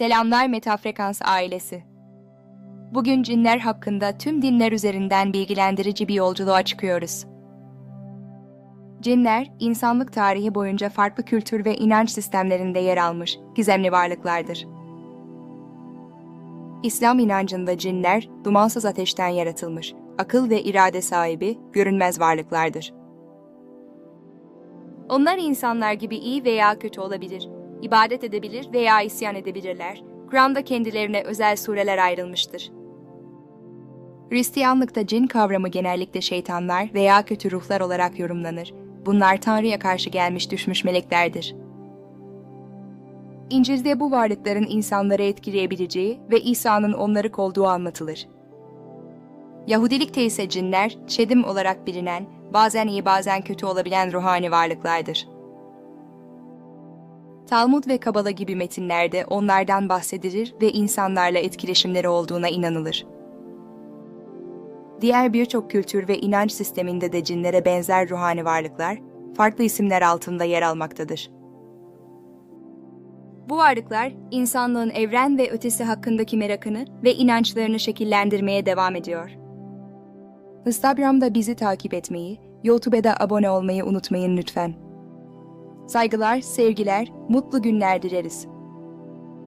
Selamlar Metafrekans ailesi. Bugün cinler hakkında tüm dinler üzerinden bilgilendirici bir yolculuğa çıkıyoruz. Cinler, insanlık tarihi boyunca farklı kültür ve inanç sistemlerinde yer almış gizemli varlıklardır. İslam inancında cinler, dumansız ateşten yaratılmış, akıl ve irade sahibi, görünmez varlıklardır. Onlar insanlar gibi iyi veya kötü olabilir, ibadet edebilir veya isyan edebilirler. Kur'an'da kendilerine özel sureler ayrılmıştır. Hristiyanlıkta cin kavramı genellikle şeytanlar veya kötü ruhlar olarak yorumlanır. Bunlar Tanrı'ya karşı gelmiş düşmüş meleklerdir. İncil'de bu varlıkların insanları etkileyebileceği ve İsa'nın onları kovduğu anlatılır. Yahudilikte ise cinler, şedim olarak bilinen, bazen iyi bazen kötü olabilen ruhani varlıklardır. Talmud ve Kabala gibi metinlerde onlardan bahsedilir ve insanlarla etkileşimleri olduğuna inanılır. Diğer birçok kültür ve inanç sisteminde de cinlere benzer ruhani varlıklar, farklı isimler altında yer almaktadır. Bu varlıklar, insanlığın evren ve ötesi hakkındaki merakını ve inançlarını şekillendirmeye devam ediyor. Instagram'da bizi takip etmeyi, YouTube'da abone olmayı unutmayın lütfen. Saygılar, sevgiler, mutlu günler dileriz.